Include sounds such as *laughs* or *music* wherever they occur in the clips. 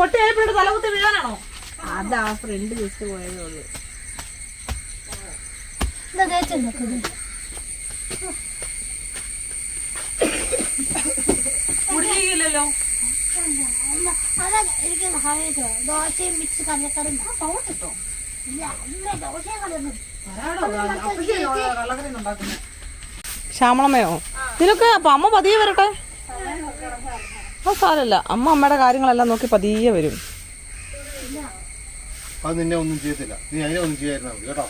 അത് പൊട്ടി അരിപ്പിട്ട് തലകുത്തി വീഴാനാണോ? അതാ ഫ്രണ്ട് ജസ്റ്റ് പോയതേ ഉള്ളൂ. എനിക്ക് സഹായിച്ചോ ദോശയും മിക്സ് ഇല്ല ദോശയും കടന്നു ശ്യാമളമ്മയോ? നിനക്ക് അപ്പൊ അമ്മ പതിയെ വരട്ടെ? ആ സാരമില്ല അമ്മ അമ്മയുടെ കാര്യങ്ങളെല്ലാം നോക്കി പതിയെ വരും. അത് നിന്നെ ഒന്നും ചെയ്യത്തില്ല. നീ അതിനെ ഒന്നും ചെയ്യാതിരുന്നാ മതി കേട്ടോ?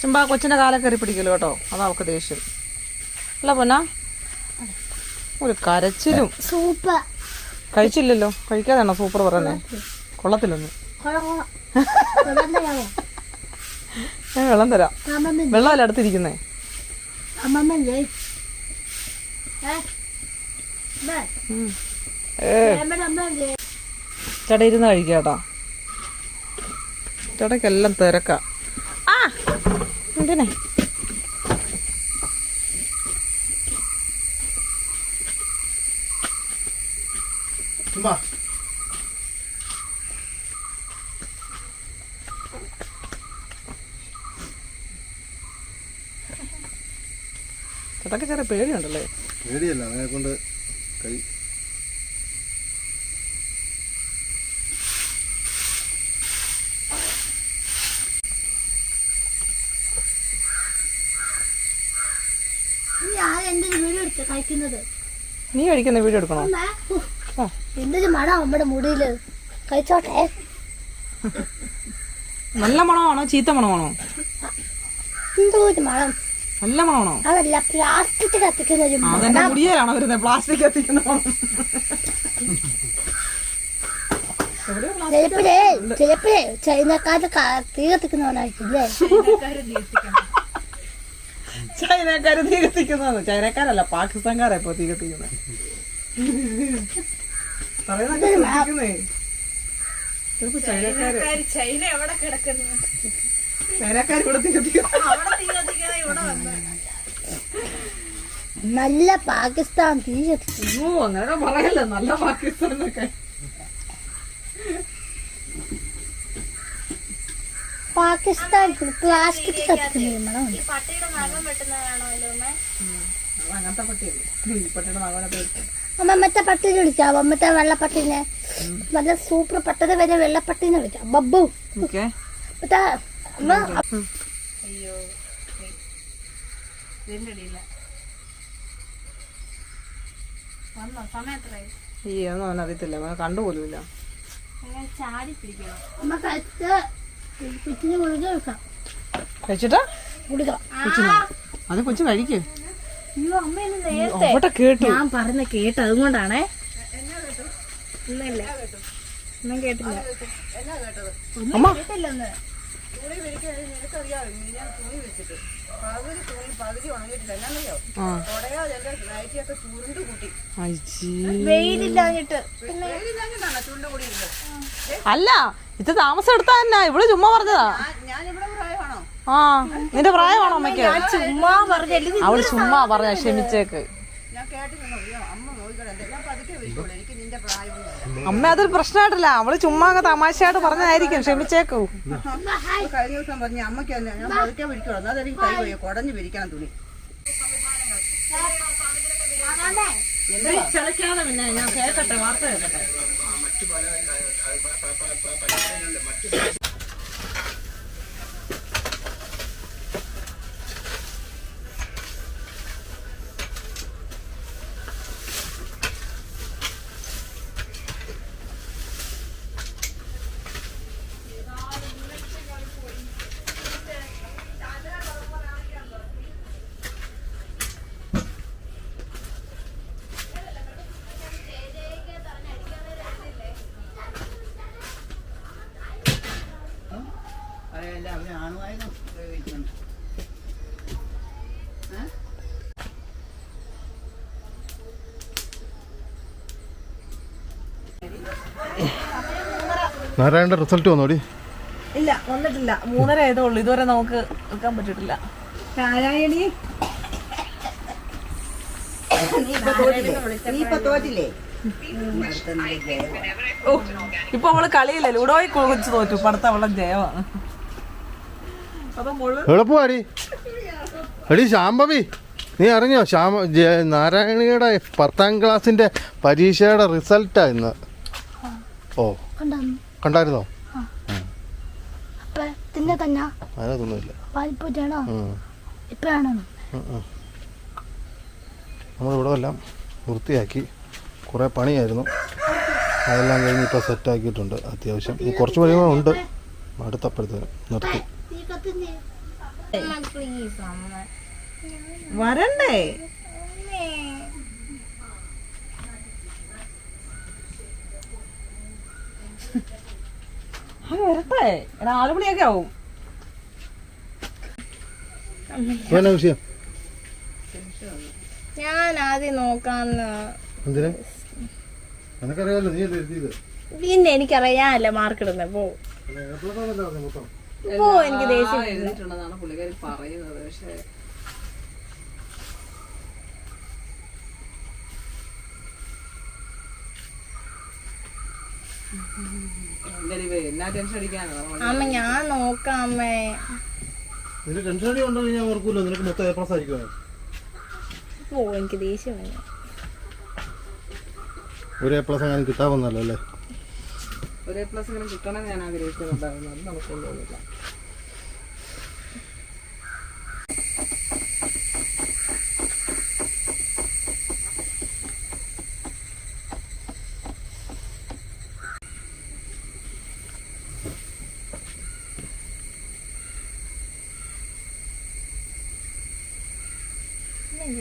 ചെമ്പാ കൊച്ചിന്റെ കാലം കയറി പിടിക്കല്ലോ കേട്ടോ. അതാ അവൾക്ക് ദേഷ്യം. അല്ല പൊന്ന? ഒരു കരച്ചിലും. സൂപ്പർ. കഴിച്ചില്ലല്ലോ. കഴിക്കാതാണോ സൂപ്പർ പറയുന്നേ? കൊള്ളത്തില്ലൊന്നും. ഞാൻ വെള്ളം തരാം. അമ്മമ്മ. വെള്ളമല്ല അടുത്തിരിക്കുന്നേ? ചേട്ടാ ഇരുന്ന് കഴിക്കാം ചേട്ടക്കെല്ലാം തിരക്കാ. ആ എന്തിനെ? ചേട്ടയ്ക്ക് ചെറിയ പേടിയുണ്ടല്ലേ? പേടിയല്ല അവനെ കൊണ്ട് കൈ. നീ കഴിക്കുന്ന വീഡിയോ എടുക്കണോ. എന്തൊരു മണം നമ്മുടെ മുടിയിൽ. കഴിച്ചോട്ടെ. നല്ല മണമാണോ ചീത്ത മണമാണോ? എന്തോ ഒരു മണം. നല്ല മണമാണോ അതല്ല പ്ലാസ്റ്റിക് കത്തിക്കുന്ന ഒരു മുടിയേലാണോ വരുന്നത്. പ്ലാസ്റ്റിക് കത്തിക്കുന്ന മണം ചിലപ്പോഴേ ചിലപ്പോഴേ തീ ചൈനക്കാര് തീ കത്തിക്കുന്നതാണ് ചൈനക്കാരല്ല പാകിസ്ഥാൻകാരാ ഇപ്പൊ തീ കത്തിക്കുന്നത്. ചിലപ്പോ ചൈനക്കാര് ചൈന എവിടെ കിടക്കുന്നു? ഇവിടെ കത്തിക്കുന്നു നല്ല പാകിസ്ഥാൻ തീ കത്തിക്കും അയ്യോ അങ്ങനെയൊക്കെ പറയല്ലേ നല്ല പാകിസ്ഥാനൊക്കെ. പാകിസ്ഥാൻ പ്ലാസ്റ്റിക് കത്തിക്കുന്ന അങ്ങനത്തെ പട്ടിയല്ലേ. അമ്മ മറ്റേ പട്ടിനെ വിളിക്കാം അമ്മത്തെ വെള്ളപ്പട്ടിനെ. നല്ല സൂപ്പർ പട്ടത് വരെ വെള്ളപ്പട്ടിനെ വിളിക്കാം. ബബ്ബു. ഓക്കെ. മറ്റേ അമ്മ അയ്യോ ഈ ഒന്നും അവനെ കണ്ടുപോലുമില്ല ചാടി പിടിക്കണം. അമ്മ കഴിച്ച് പിറ്റിന് ഗുളിക വെക്കാം. കഴിച്ചിട്ടാ? ഗുളിക അത് കൊച്ചു കഴിക്കും. അയ്യോ അമ്മ ഇന്ന് നേരത്തെ അവിടെ കേട്ടു. ഞാൻ പറഞ്ഞ കേട്ട് അതുകൊണ്ടാണേ. ഇന്നില്ല ഒന്നും കേട്ടില്ല അമ്മ കേട്ടില്ലെന്ന് ആ. അയ്യേ. വെയിലില്ലാഞ്ഞിട്ട്. അല്ല ഇത് താമസം എടുത്താ തന്നെ. ഇവൾ ചുമ്മാ പറഞ്ഞതാ. ആ നിന്റെ പ്രായമാണോ അമ്മയ്ക്ക്? ചുമ്മാ പറഞ്ഞല്ലേ അവൾ ചുമ്മാ പറഞ്ഞ ക്ഷമിച്ചേക്ക്. അമ്മ അതൊരു പ്രശ്നമായിട്ടില്ല അവൾ ചുമ്മാ അങ്ങ് തമാശയായിട്ട് പറഞ്ഞതായിരിക്കും ക്ഷമിച്ചേക്കൂ കഴിഞ്ഞ ദിവസം പറഞ്ഞു അമ്മയ്ക്ക് ഞാൻ കൈ ഞാൻ വാർത്ത അതെല്ലാം അവന് ആണുമായിരുന്നു ഉപയോഗിക്കുന്നുണ്ട് നാരായണന്റെ റിസൾട്ട് വന്നോടി. ഇല്ല വന്നിട്ടില്ല. മൂന്നര ആയതേ ഉള്ളൂ. ഇതുവരെ നമുക്ക് വെക്കാൻ പറ്റിട്ടില്ല നാരായണി? ഇപ്പൊ അവൾ കളിയില്ല? ലൂഡോയി കുളിച്ച് തോറ്റു. പടുത്ത അവളെ ജയമാണ്. എളുപ്പമാടി. എടി ശാംഭവി നീ അറിഞ്ഞോ? ശ്യാമ നാരായണിയുടെ പത്താം ക്ലാസ്സിന്റെ പരീക്ഷയുടെ റിസൾട്ടാ ഇന്ന്. ഓ. കണ്ടോ? കണ്ടായിരുന്നോ? അപ്പൊ തിന്നെ തന്നെ അതിനകത്തൊന്നുമില്ല പാൽപ്പൂറ്റാണോ ഉം. ഇപ്പഴാണോ? നമ്മളിവിടെ എല്ലാം വൃത്തിയാക്കി കുറേ പണിയായിരുന്നു. അതെല്ലാം കഴിഞ്ഞ് സെറ്റ് ആക്കിയിട്ടുണ്ട്. അത്യാവശ്യം. ഈ കുറച്ച് പണികളും ഉണ്ട്. അടുത്തപ്പോഴത്തേനും നിർത്തി. വരണ്ടേ? ആ, വരട്ടെ. നാല് മണിയൊക്കെ ആവും. എന്നാ വിഷയം? ഞാൻ ആദ്യം നോക്കാന്ന്. എന്തിനാ? നിനക്കറിയാമല്ലോ നീ അല്ലേ എഴുതിയത്? പിന്നെ എനിക്കറിയാല്ല മാർക്ക് ഇടുന്നത് പോ. പോ എനിക്ക് ദേഷ്യം ആ, എഴുതിയിട്ടുണ്ടെന്നാണ് പുള്ളിക്കാരി പറയുന്നത് പക്ഷേ. അമ്മ ഞാൻ നോക്കാം അമ്മേ. നിന്റെ ടെൻഷൻ അടി ഉണ്ടോ ഞാൻ ഓർക്കൂല്ലോ നിനക്ക് മൊത്തം എ പ്ലസ് ആയിരിക്കുമോ? ഓ എനിക്ക് ദേഷ്യം വന്നു. ഒരു എ പ്ലസ് അങ്ങനെ കിട്ടാവുന്നല്ലോ അല്ലേ ഒരു എ പ്ലസ് ഇങ്ങനെ കിട്ടണം ഞാൻ ആഗ്രഹിക്കുന്നുണ്ടായിരുന്നു. അത് നമുക്കൊന്നുമില്ല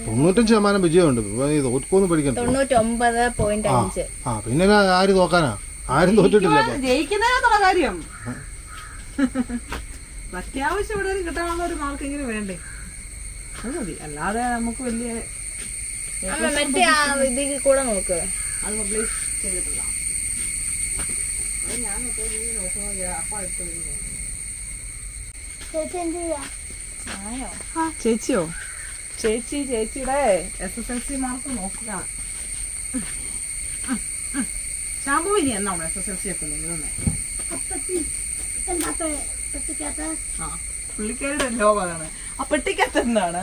തൊണ്ണൂറ്റഞ്ച് ശതമാനം വിജയമുണ്ട്. ഈ തോൽക്കൊന്നും പഠിക്കണ്ട തൊണ്ണൂറ്റൊമ്പത് പോയിന്റ് അഞ്ച്. ആ പിന്നെ ആര് തോക്കാനാ? ആരും തോറ്റിട്ടില്ല ഇപ്പൊ. ജയിക്കുന്നതിനകത്തുള്ള കാര്യം. *laughs* അത്യാവശ്യം ഇവിടെ കിട്ടാനുള്ള ഒരു മാർക്ക് മാർക്കെങ്കിലും വേണ്ടേ? അത് മതി. അല്ലാതെ നമുക്ക് വലിയ മറ്റേ ആ ഇതിൽ കൂടെ നോക്ക്. അത് പബ്ലിഷ് ചെയ്തിട്ടുള്ള അത് ഞാൻ നോക്കുന്നത് അപ്പം ചേച്ചിയോ? ചേച്ചി ചേച്ചിയുടെ S S L C mark നോക്കുക. ശാമ്പു ഇനി എന്നാണ് എസ് എസ് എൽ സി ഒക്കെ ആ പുള്ളിക്കാരുടെ ലോകമാണ് ആ പെട്ടിക്കകത്ത് എന്താണ്?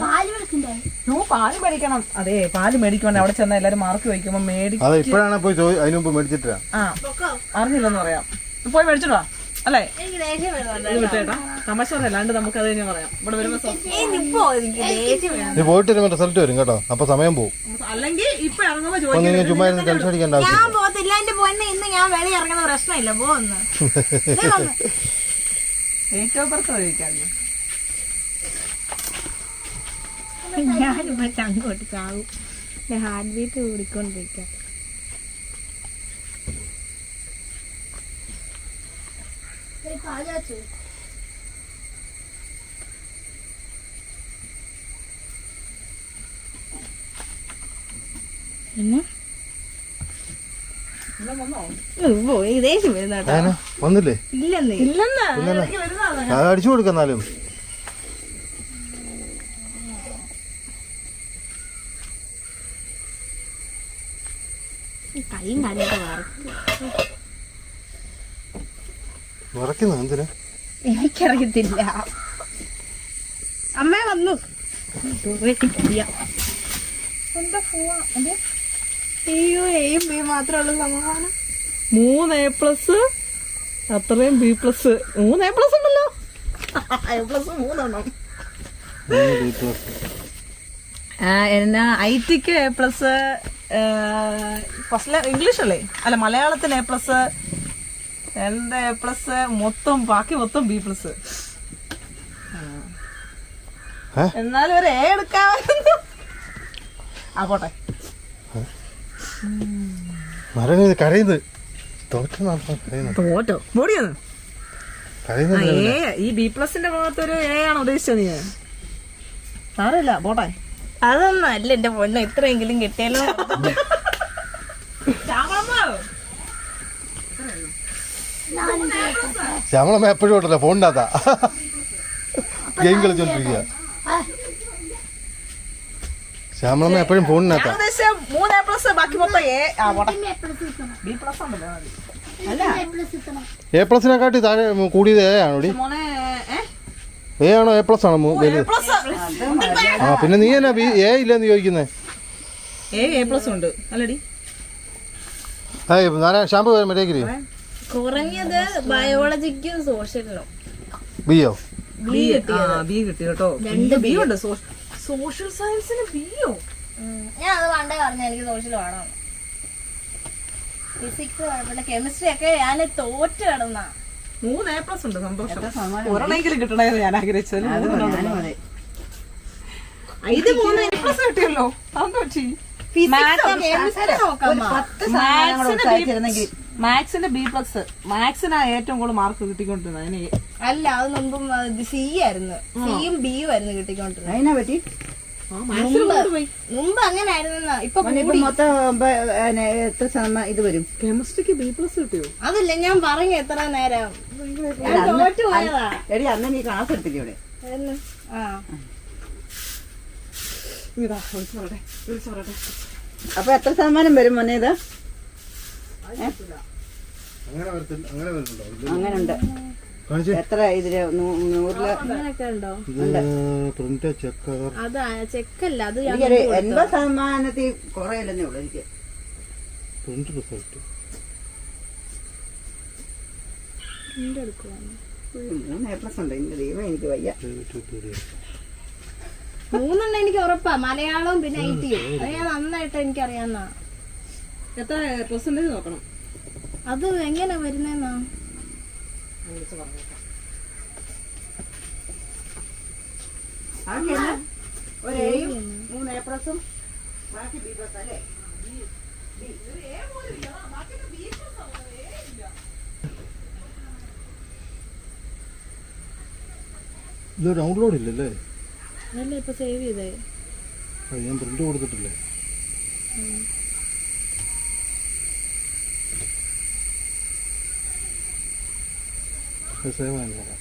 ഓ പാൽ മേടിക്കണം. അതെ പാൽ മേടിക്കണം അവിടെ ചെന്ന എല്ലാരും മാർക്ക് വയ്ക്കുമ്പോ മേടിക്കും ഇപ്പോഴാണ് പോയി അതിനുമ്പ് മേടിച്ചിട്ടാ ആ അറിഞ്ഞില്ലെന്ന് പറയാം. പോയി മേടിച്ചിട്ടോ അല്ലേ? വിട്ടേട്ടാ തമാശ അല്ലാണ്ട് നമുക്ക് അത് തന്നെ പറയാം. ഇവിടെ വരുമ്പോ പോയിട്ട് വരുമ്പോ റിസൾട്ട് വരും കേട്ടോ. അപ്പൊ സമയം പോകും അല്ലെങ്കിൽ ഇപ്പൊ ഇറങ്ങുമ്പോ അപ്പൊ ചോദിക്കും. നീ ചുമ്മാ ഇരുന്ന് ടെൻഷൻ അടിക്കേണ്ട ഞാൻ പോകത്തില്ല. എന്റെ പോന്നെ ഇന്ന് ഞാൻ വെളി ഇറങ്ങുന്ന പ്രശ്നമില്ല. പോന്ന് ഏറ്റവും പുറത്ത് ചോദിക്കാം ഞാനിപ്പോ ചങ്കോട്ട് ചാവും. ഹാർട്ട് ബീറ്റ് കൂടിക്കൊണ്ടിരിക്കാം ഏയ് പാൽ വെച്ചു പിന്നെ പോ എനിക്ക് ദേഷ്യം വരുന്ന കേട്ടോ. അതിന് വന്നില്ലേ? ഇല്ലെന്നേ. ഇല്ലെന്ന്? അത് അടിച്ചു കൊടുക്കുന്നാലും കൈയും കാലൊക്കെ വറക്കും വിറയ്ക്കുന്നു എന്തിനാ? എനിക്കറിയത്തില്ല. അമ്മ വന്നു. എന്താ അയ്യോ എയും ബി മാത്രമുള്ള സമാധാനം. മൂന്ന് എ പ്ലസ് അത്രയും ബി പ്ലസ് മൂന്ന് എ പ്ലസ് ഉണ്ടല്ലോ. *laughs* എ പ്ലസ് മൂന്നെണ്ണം. മൂന്ന് എന്നാ ഐ ടിക്ക് എ പ്ലസ് ഫസ്റ്റ് ഇംഗ്ലീഷ് അല്ലേ? അല്ല മലയാളത്തിന് എ പ്ലസ് രണ്ട് എ പ്ലസ് മൊത്തം ബാക്കി മൊത്തം ബി പ്ലസ്? എന്നാലും ഒരു എ എടുക്കാമായിരുന്നു ആ പോട്ടെ. കരയുന്നത്. തോറ്റോ ഈ ബി പ്ലസിന്റെ ഭാഗത്ത് ഒരു എ ആണ് ഉദ്ദേശിച്ചത് നീ. സാരമില്ല പോട്ടെ. അതൊന്നും അല്ല എന്റെ പൊന്നെ ഇത്രയെങ്കിലും കിട്ടിയാലോ ശ്യാമളമ്മ എപ്പോഴും ഉണ്ടല്ലോ ഫോണിനകത്താ. ഗെയിം കളിച്ചോണ്ടിരിക്കുക ശ്യാമളമ്മ എപ്പോഴും ഫോണിനകത്താ. മൂന്ന് എ പ്ലസ് ബാക്കി മൊത്തം എ ബി പ്ലസ് ഉണ്ടല്ലോ. എ പ്ലസിനെക്കാട്ടി താഴെ കൂടിയത് എ ആണോ? എ ആണോ എ പ്ലസ് ആണോ വലുത്? പ്ലസ്. ആ പിന്നെ നീ എന്നാ ബി എ ഇല്ലെന്ന് ചോദിക്കുന്നേ? ഏ എ പ്ലസ് ഉണ്ട്. അല്ലടി. ഷാമ്പു മര്യാദക്കിരി കുറഞ്ഞത് ബയോളജിക്കും സോഷ്യലിനും ബിയോ ബി ആ ബി കിട്ടി കേട്ടോ. രണ്ട് ബി ഉണ്ട്. സോഷ്യൽ സയൻസിന് ബിയോ ഞാൻ അത് പണ്ടേ പറഞ്ഞ എനിക്ക് സോഷ്യൽ വേണം. ഫിസിക്സ് കുഴപ്പമില്ല കെമിസ്ട്രി ഒക്കെ ഞാൻ തോറ്റ് കിടന്ന. മൂന്ന് എ പ്ലസ് ഉണ്ട് സന്തോഷം. ഒരെണ്ണെങ്കിലും കിട്ടണമെന്ന് ഞാൻ ആഗ്രഹിച്ചത്. ഇത് മൂന്ന് എ പ്ലസ് കിട്ടിയല്ലോ. അതെന്തോ ചെയ്യും കെമിസ്ട്രി നോക്കാം മാത്സിന്റെ ബി പ്ലസ് മാത്സിനാ ഏറ്റവും കൂടുതൽ മാർക്ക് കിട്ടിക്കൊണ്ടിരുന്നത്. അതിന് അല്ല അത് മുമ്പും സി ആയിരുന്നു. സിയും ബിയും ആയിരുന്നു കിട്ടിക്കൊണ്ടിരുന്നത്. അതിനെ പറ്റി? മുമ്പ് അങ്ങനെ ആയിരുന്നു ഇപ്പൊ മൊത്തം എത്ര ശതമാനം ഇത് വരും? കെമിസ്ട്രിക്ക് ബി പ്ലസ് കിട്ടിയോ? അതല്ല ഞാൻ പറഞ്ഞു എത്ര നേരം. ഞാൻ തോറ്റു പോയതാ. എടി അന്ന് നീ ക്ലാസ് എടുത്തില്ലേ ഇവിടെ? അപ്പൊ എത്ര ശതമാനം വരും മോനെ ഇത്. അങ്ങനെ ഉണ്ട് എത്ര ഇതിൽ നൂറിൽ? പ്രിന്റ് ചെക്കല്ല അത് എൺപത് ശതമാനത്തിൽ കുറയില്ലെന്നേ ഉള്ളു എനിക്ക്. പ്രിന്റ് റിസൾട്ട് ഒരു മൂന്ന് എ പ്ലസ് ഉണ്ട്. എന്റെ ദൈവം എനിക്ക് വയ്യ. മൂന്നെണ്ണം എനിക്ക് ഉറപ്പാ. മലയാളവും പിന്നെ ഐ ടിയും അത് ഞാൻ നന്നായിട്ട് എനിക്കറിയാന്നാ എത്ര പെർസെന്റേജ് നോക്കണം. അത് എങ്ങനെ വരുന്നേന്നാ? ഒരു എയും മൂന്ന് എ പ്ലസും ബാക്കി ബി പ്ലസ് അല്ലേ? ഇത് ഡൗൺലോഡ് ഇല്ലല്ലേ? അല്ല ഇപ്പൊ സേവ് ചെയ്തേ. ഞാൻ പ്രിന്റ് കൊടുത്തിട്ടില്ലേ? സേവ് ആയി നോക്കാം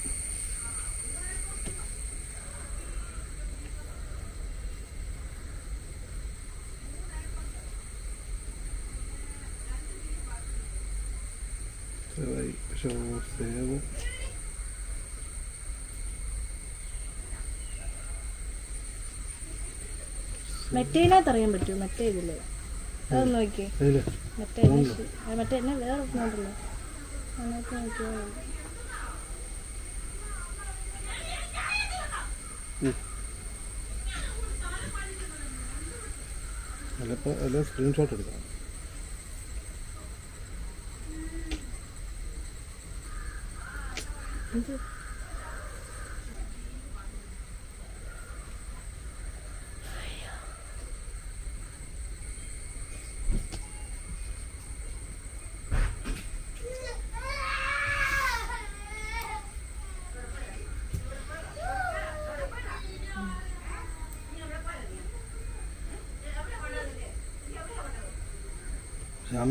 സേവ് ആയി ഷോ സേവ് മറ്റേനകത്ത് അറിയാൻ പറ്റുമോ? മറ്റേ ഇതിൽ. അതൊന്ന് നോക്കിയേ. മറ്റേ മറ്റേ വേറെ ഒന്നുണ്ടല്ലോ അങ്ങനത്തെ നോക്കിയാ. അതിലിപ്പോൾ അതിൽ സ്ക്രീൻഷോട്ട് എടുക്കാം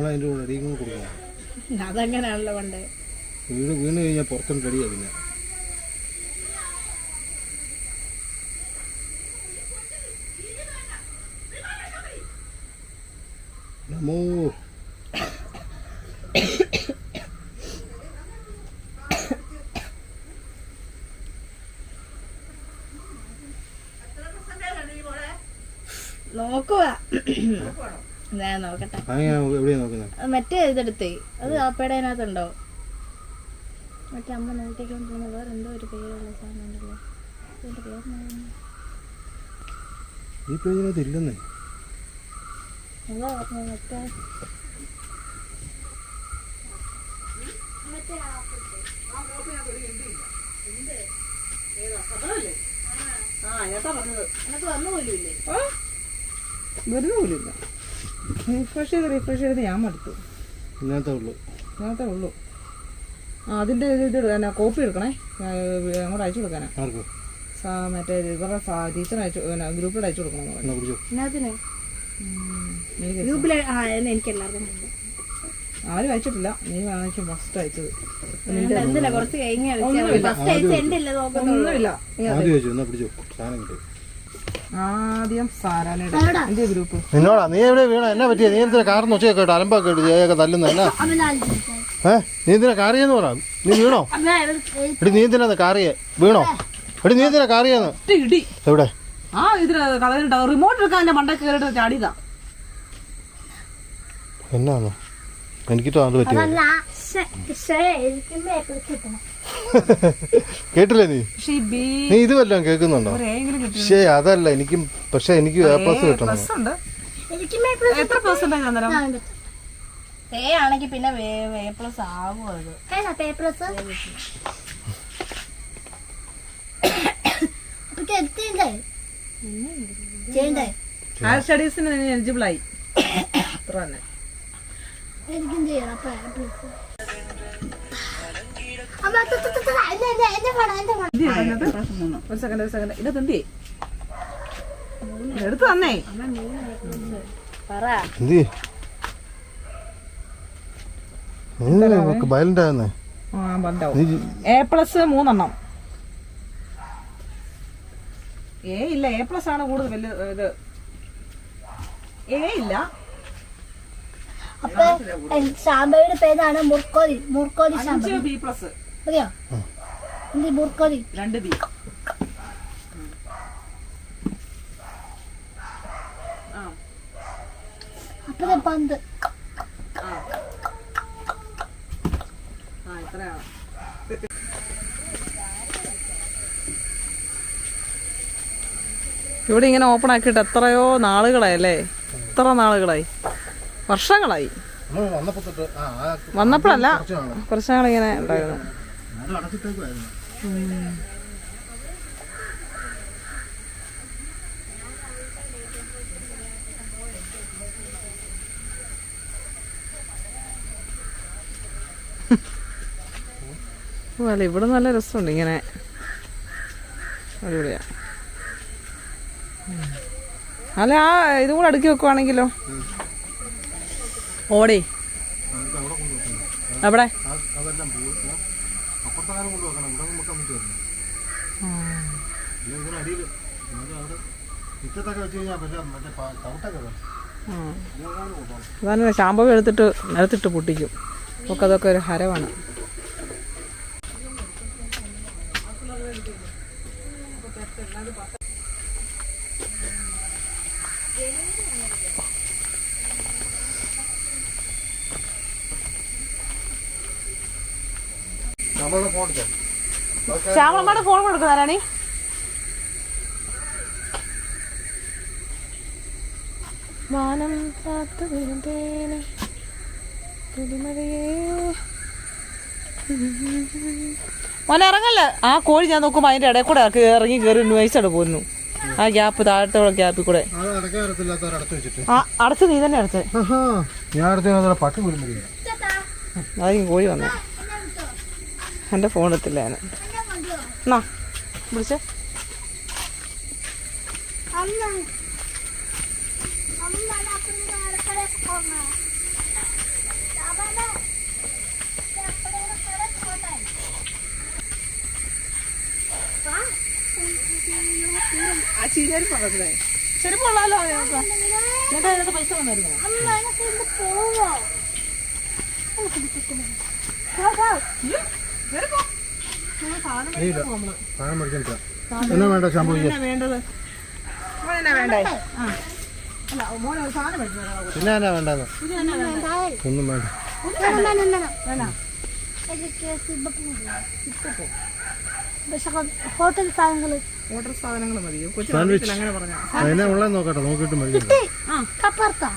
അതിന്റെ കൂടെ അടിയും കൂടെ കൊടുക്കണം. അതങ്ങനെയാണല്ലോ പണ്ട്. വീണ് വീണ് കഴിഞ്ഞാൽ പുറത്തും കടിയാ പിന്നെ നമോ നോക്കുക ഞാൻ നോക്കട്ടെ മറ്റേ ഇതെടുത്തേ അത് ആപ്പയുടെ അതിനകത്തുണ്ടോ മറ്റേ അമ്മ നോക്കിക്കൊണ്ടിരുന്ന വേറെ എന്തോ ഒരു പേരുള്ള സാധനം ഉണ്ടല്ലോ അതിന്റെ പേര് ഈ പേജിനകത്ത് ഇല്ലെന്നേ എന്താ പറഞ്ഞത് മറ്റേ ആ ഏട്ടാ പറഞ്ഞത് എനിക്ക് വന്നു പോലും ഇല്ലേ വരുന്ന പോലില്ല റീഫ്രഷ് ചെയ്ത് റിഫ്രഷ് ചെയ്ത് ഞാൻ മടുത്തു. ഇന്നത്തെ ഉള്ളൂ. ആ അതിന്റെ ഇത് എന്നാ കോപ്പി എടുക്കണേ? ഞാൻ, അങ്ങോട്ട് അയച്ചു കൊടുക്കാനാ? മറ്റേ ഇവരുടെ ടീച്ചർ അയച്ചു ഗ്രൂപ്പിൽ അയച്ചു കൊടുക്കണം എനിക്ക് ഗ്രൂപ്പിൽ ആ എനിക്ക് എല്ലാവർക്കും ഉണ്ട്. ആരും അയച്ചിട്ടില്ല. നീ വാങ്ങിച്ചു ഫസ്റ്റ് അയച്ചത്. ഒന്നുമില്ല. ആദ്യം സാരാലയുടെ ഗ്രൂപ്പ്? നിന്നോടാ നീ എവിടെ വീണ? എന്നാ പറ്റിയ? നീ എന്തിനാ കാർന്ന് ഒച്ചയൊക്കെ കേട്ടോ? അലമ്പൊക്കെ ഇട്ട് ജയൊക്കെ തല്ലുന്ന എന്നാ ഏ? നീ എന്തിനാ കാറിയെന്ന് പറ? നീ വീണോ? എടി നീ എന്തിനാ കാറിയെ? വീണോ? എടി നീ എന്തിനാ കാറിയെന്ന്? ഇടി. എവിടെ? ആ ഇതിന് കളഞ്ഞിട്ട് റിമോട്ട് എടുക്കാൻ എന്റെ മണ്ടയ്ക്ക് കയറിയിട്ട് ചാടിയതാ എന്നാന്നോ? എനിക്ക് അത് പറ്റിയ? *laughs* കേട്ടില്ലേ നീ? നീ ഇത് വല്ലതും കേൾക്കുന്നുണ്ടോ? പക്ഷേ അതല്ല എനിക്കും പക്ഷെ എനിക്ക് എ പ്ലസ് കിട്ടണം. പ്ലസ് ഉണ്ട്. എനിക്കും പേപ്പർ എത്ര പെർസെന്റേജ് അന്നേരം എ ആണെങ്കിൽ പിന്നെ പ്ലസ് ആകും അത്. ഹയർ സ്റ്റഡീസിന് എലിജിബിൾ ആയി. അത്ര തന്നെ എനിക്കും ചെയ്യണം ഒരു സെക്കൻഡ് ഒരു സെക്കൻഡ് ഇത് എന്തി എടുത്തു തന്നേ. പറ എന്ത് എ പ്ലസ് മൂന്നെണ്ണം. എ ഇല്ല എ പ്ലസ് ആണ് കൂടുതൽ വലിയ ഇത്. എ ഇല്ല. അപ്പൊ സാമ്പയുടെ പേരാണ് മുർക്കോലി മുർക്കോലി സാമ്പ ബി പ്ലസ് എന്ത് രണ്ട് ബി. പന്ത്. ഇവിടെ ഇങ്ങനെ ഓപ്പൺ ആക്കിയിട്ട് എത്രയോ നാളുകളായി അല്ലേ? എത്ര നാളുകളായി? വർഷങ്ങളായി. വന്നപ്പോഴല്ല കുറച്ച് നാളിങ്ങനെ ഉണ്ടായിരുന്നു. അത് അല്ല ഇവിടെ നല്ല രസമുണ്ട് ഇങ്ങനെ. അടിപൊളിയാ. അല്ല ആ ഇതും കൂടെ അടുക്കി വെക്കുവാണെങ്കിലോ? ഓടേ. എവിടെ അപ്പുറത്താരും കൊണ്ട് വെക്കണം. ഇവിടെ നമുക്ക് നമുക്ക് വരണം. അടിയിൽ അവിടെ മുറ്റത്തൊക്കെ വെച്ച് കഴിഞ്ഞാൽ വല്ല മറ്റേ ചവിട്ടൊക്കെ വേണം അതാണ് ശാമ്പവ് എടുത്തിട്ട് നിലത്തിട്ട് പൊട്ടിക്കും. നമുക്കതൊക്കെ ഒരു ഹരമാണ് നമ്മളുടെ ഫോൺ എടുത്തോ ശ്യാമളമ്മയുടെ ഫോൺ കൊടുക്കുന്നതാരാണി മാനം കാത്തു പുതുമഴയേ. മോനെ ഇറങ്ങല്ല? ആ കോഴി ഞാൻ നോക്കുമ്പോൾ അതിന്റെ ഇടയിൽ കൂടെ ഇറക്കി- ഇറങ്ങി കയറി നൈസോടെ പോകുന്നു. ആ ഗ്യാപ്പ് താഴത്തെ ഗ്യാപ്പിൽ കൂടെ. അടച്ചു വെച്ചിട്ട്. ആ അടച്ച് നീ തന്നെ അടച്ചേ. ഞാൻ അടുത്ത പട്ടി കോഴി വന്നേ. എന്റെ ഫോൺ എത്തില്ല ഞാൻ. എന്നാ വിളിച്ചേ ആ ചീരപ്പ പറഞ്ഞേ ചെരുപ്പുള്ളല്ലോ എന്നിട്ട് അതിനകത്ത് പൈസ വന്നായിരുന്നു പോവോ? എനിക്ക് ഇന്ന് പോവോ സാധനം മേടിച്ചിട്ട് എന്നാ വേണ്ട? ശാമ്പു എന്നാ വേണ്ടത്. പിന്നെ എന്നാ വേണ്ടെന്ന്? ഒന്നും വേണ്ട. ഹോട്ടൽ സാധനങ്ങൾ. ഓർഡർ സാധനങ്ങൾ മതിയോ? കൊച്ചു അങ്ങനെ പറഞ്ഞ. അതിനെ ഉള്ളത് നോക്കട്ടെ നോക്കിയിട്ട് മേടിക്കാം കപ്പർത്താ.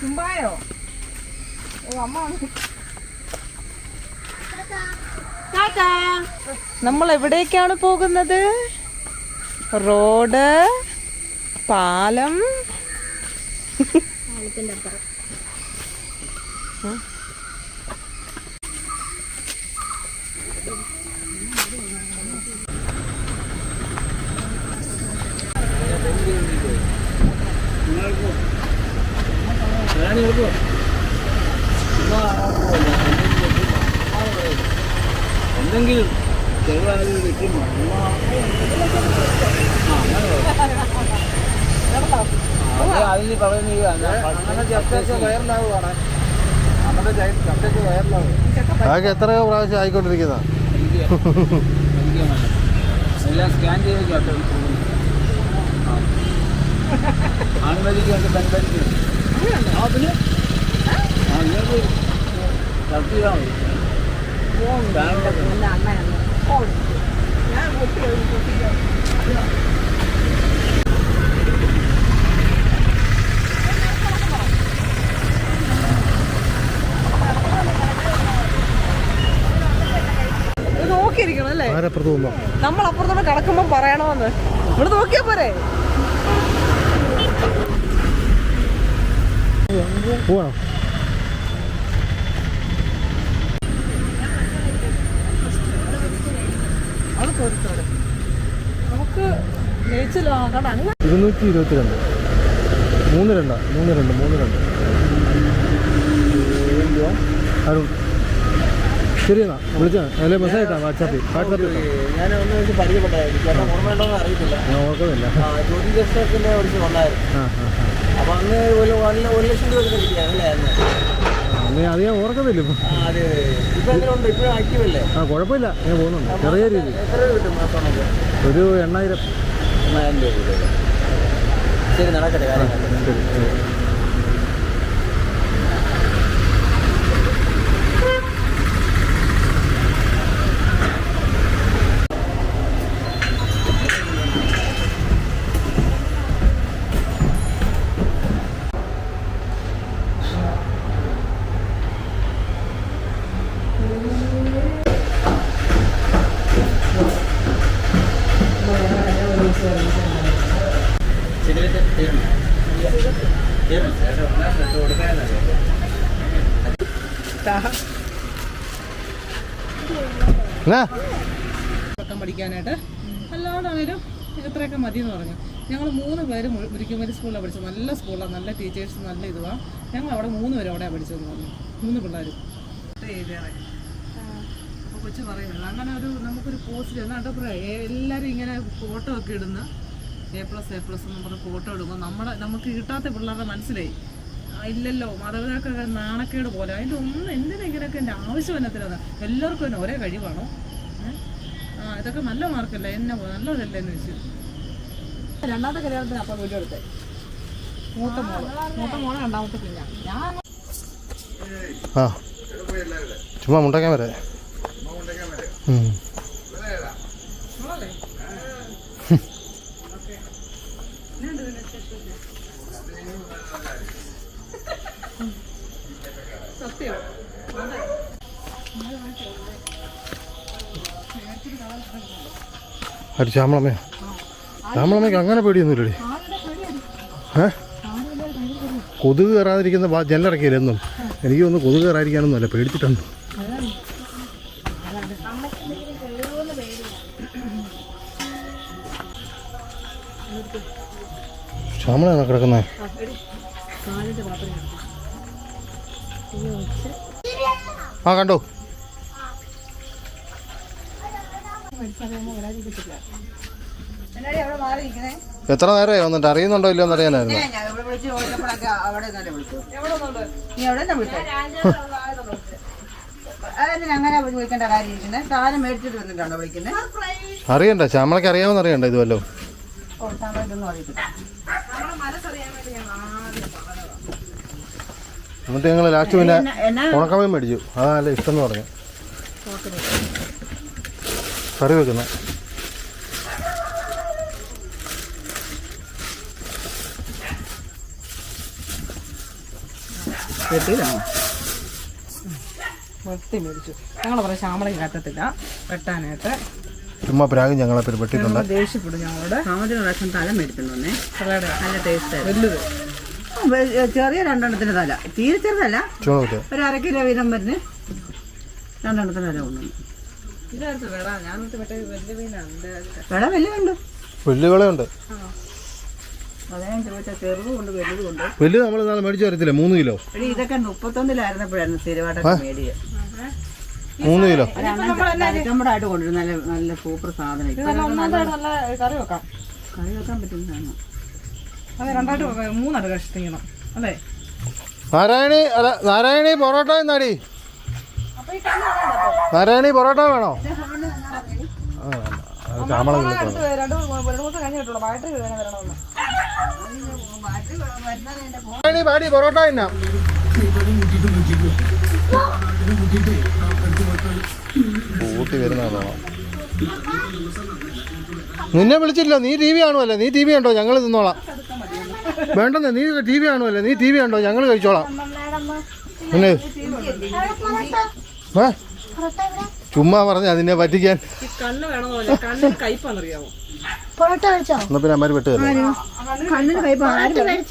ചുമ്പായോ ഓ അമ്മ നമ്മൾ എവിടേക്കാണ് പോകുന്നത്? റോഡ് പാലം ചെറുതായി കിട്ടി അതിന് പറയുന്ന ചർച്ചയൊക്കെ വയറിലാവുകയാണ് നമ്മുടെ ചർച്ചയൊക്കെ വയറിലാവും അതൊക്കെ എത്രയോ പ്രാവശ്യം ആയിക്കൊണ്ടിരിക്കുന്ന. എല്ലാം സ്കാൻ ആ. പിന്നെ? ആ ഇങ്ങനെ ചർച്ച ചെയ്താൽ മതി സ്കാനിലൊക്കെ ഇത് നോക്കിയിരിക്കണം അല്ലേ ആരപ്പുറത്ത് നിന്നോ നമ്മൾ അപ്പുറത്തോട്ട് കിടക്കുമ്പോ പറയണമെന്ന് ഇവിടെ നോക്കിയാ പോരെ അങ്ങ് ഇരുന്നൂറ്റി ഇരുപത്തി രണ്ട് മൂന്ന് രണ്ടാ മൂന്ന് രണ്ട് മൂന്ന് രണ്ട്. അരുൺ. ശരി എന്നാ വിളിച്ചാ. അല്ലെ മെസ്സേജ് ഇട്ടാ വാട്സാപ്പിൽ വാട്സാപ്പിൽ ഞാൻ ഓർക്കുന്നില്ല ആ. ജ്യോതി ജസ്റ്റൊക്കെ വിളിച്ച് വന്നായിരുന്നു ആ ആ ആ. അപ്പൊ അന്ന് ഒരു ഒരു ലക്ഷം രൂപ അല്ലേ? അന്ന് അന്ന് ഞാൻ ഓർക്കുന്നില്ല ഇപ്പം. അതെ അതെ ഇപ്പൊ ഇപ്പോഴും ആക്റ്റീവ് ആ കുഴപ്പമില്ല. ഞാൻ പോകുന്നുണ്ട്. ചെറിയ രീതിയിൽ. എത്ര രൂപ കിട്ടും മാസമാണൊക്കെ ഒരു എണ്ണായിരം. എണ്ണായിരം രൂപ ശരി നടക്കട്ടെ കാര്യങ്ങൾ പട്ടം പഠിക്കാനായിട്ട്. അല്ലാതാണേലും ഇത്രയൊക്കെ മതി എന്ന് പറഞ്ഞു. ഞങ്ങൾ മൂന്ന് പേര് മുരിക്കുമരി സ്കൂളിലാണ് പഠിച്ചത്. നല്ല സ്കൂളാണ് നല്ല ടീച്ചേഴ്സ് നല്ല ഇതുവാണ് ഞങ്ങൾ അവിടെ മൂന്ന് പേരും അവിടെ പഠിച്ചതെന്ന് പറഞ്ഞു. മൂന്ന് പിള്ളേരും. അപ്പോൾ കൊച്ചു പറയുന്നത്. അങ്ങനെ ഒരു നമുക്കൊരു പോസ്റ്റ് എന്നാട്ട് പറയാം? എല്ലാവരും ഇങ്ങനെ ഫോട്ടോ ഒക്കെ ഇടുന്ന എ പ്ലസ് എ പ്ലസ് എന്ന് പറഞ്ഞ് ഫോട്ടോ ഇടുമ്പോൾ നമ്മുടെ നമുക്ക് കിട്ടാത്ത പിള്ളേരുടെ മനസ്സിലായി. ഇല്ലല്ലോ മാതാപിതാക്കളൊക്കെ നാണക്കേട് പോലെ. അതിന്റെ ഒന്നും എന്തിനെങ്കിലൊക്കെ എന്റെ ആവശ്യം എന്നത്തിനാണ് എല്ലാവർക്കും തന്നെ ഒരേ കഴിവാണോ? ആ ഇതൊക്കെ നല്ല മാർക്കല്ല? എന്നെ നല്ലതല്ല എന്ന് വെച്ചു രണ്ടാമത്തെ കല്യാണത്തിന് അപ്പം വീഡിയോ എടുത്തേ. മൂത്ത മോൾ. മൂത്ത മോളെ രണ്ടാമത്തെ പിന്നെ ഞാൻ ആ. ചുമ്മാ മുണ്ടക്കാൻ വരെ. ഞാൻ ഒരു ശ്യാമളമ്മയോ? ശ്യാമളമ്മയ്ക്ക് അങ്ങനെ പേടിയൊന്നുമില്ലടി. ഏ? കൊതുക് കയറാതിരിക്കുന്ന ജനലടക്കിയില്ല എന്നും? എനിക്ക് ഒന്ന് കൊതുക് കയറാതിരിക്കാനൊന്നുമല്ല പേടിച്ചിട്ടുണ്ട്. ശ്യാമളാണോ കിടക്കുന്നത് ആ കണ്ടോ? എത്ര നേരമായി വന്നിട്ട്? അറിയുന്നുണ്ടോ ഇല്ലയോ എന്നറിയാനായിരുന്നു അറിയണ്ട ശ്യാമളക്ക് അറിയാമെന്ന് അറിയണ്ട ഇത് വല്ലോ ഓ സാധനം ഇതൊന്നും അറിയത്തില്ല. എന്നിട്ട് ഞങ്ങൾ ലാസ്റ്റ് പിന്നെ ഉണക്കമയം മേടിച്ചു. അതാ നല്ല ഇഷ്ടം എന്ന് പറഞ്ഞു കറി വെക്കുന്ന വെട്ടി മേടിച്ചു. ഞങ്ങൾ പറയാം ശ്യാമളയ്ക്ക് കത്തത്തില്ല വെട്ടാനായിട്ട്. ചുമ്മാ പ്രാഗും ഞങ്ങളെ പേര് പെട്ടിട്ടുണ്ട് ഞങ്ങൾ ദേഷ്യപ്പെടും ഞങ്ങളോട്. സാമത്തിന് പ്രാവശ്യം തല മേടിച്ചിട്ട് വന്നേ നല്ല ടേസ്റ്റ് വലുത്. ചെറിയ രണ്ടെണ്ണത്തിന്റെ തല. തീരെ ചെറുതല്ല. ഒരു അര കിലോ വീതം വരുന്ന. രണ്ടെണ്ണത്തിന് തല കൊണ്ടുവന്നു വില വലിയ ഉണ്ട് വലിയ വിളയുണ്ട് വലുത് നമ്മൾ നാളെ മേടിച്ചു വരത്തില്ല മൂന്ന് കിലോ? ഇതൊക്കെ മുപ്പത്തൊന്നിലായിരുന്നപ്പോഴായിരുന്നു സ്ഥിരമായിട്ടൊക്കെ മേടിയ. മൂന്ന് കിലോ. ആയിട്ട് കൊണ്ടുവരും. നല്ല നല്ല സൂപ്പർ സാധനം. കറി വെക്കാം. കറി വെക്കാൻ പറ്റുന്നതാണ് അതെ രണ്ടായിട്ട്. മൂന്നായിട്ട് കഷ്ടിക്കണം. അല്ലേ? നാരായണി അല്ല നാരായണി പൊറോട്ട എന്നാടി? നാരായണി പൊറോട്ട വേണോ? നാരായണി പാടി പൊറോട്ട എന്നാ കൂട്ടി വരുന്നതാണോ നിന്നെ വിളിച്ചില്ല നീ ടി വി കാണുമല്ലേ നീ ടി വി കണ്ടോ? ഞങ്ങൾ തിന്നോളാം. വേണ്ടെന്നേ നീ ടി വി കാണുമല്ലേ നീ ടി വി കണ്ടോ? ഞങ്ങൾ കഴിച്ചോളാം. പിന്നെ ഏ? ചുമ്മാ പറഞ്ഞ അതിനെ പറ്റിക്കാൻ. കണ്ണ് വേണമെന്ന് പറഞ്ഞാൽ കണ്ണിന് കയ്പാന്നറിയാമോ പൊറോട്ട കഴിച്ചോ? എന്നാ പിന്നെ അമ്മര് പെട്ട് കണ്ണിന്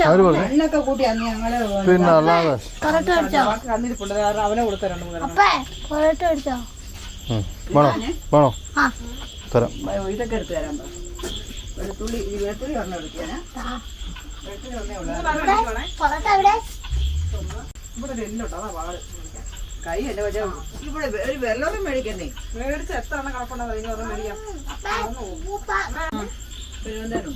അവർ പറഞ്ഞു കണ്ണൊക്കെ ഞങ്ങൾ പിന്നെ അല്ലാതെ. പൊറോട്ട കഴിച്ചോ? അവനെ കൊടുത്ത രണ്ട് മൂന്ന് അപ്പേ പൊറോട്ട കഴിച്ചോ? ഉം. വേണോ? വേണോ? തരാം. ഇതൊക്കെ എടുത്തു തരാൻ. വെളുത്തുള്ളി വെളുത്തുള്ളി ഒരെണ്ണം എടുക്കാനാ പൊറോട്ട എവിടെ? ഇവിടെ എല്ലാം ഉണ്ടോ അതാ കൈ എന്റെ പക്ഷേ ഇവിടെ ഒരു വെള്ളം മേടിക്കണ്ടേ മേടിച്ച് എത്താണ് എണ്ണം വെള്ളം മേടിക്കാം തിരുവനന്തപുരം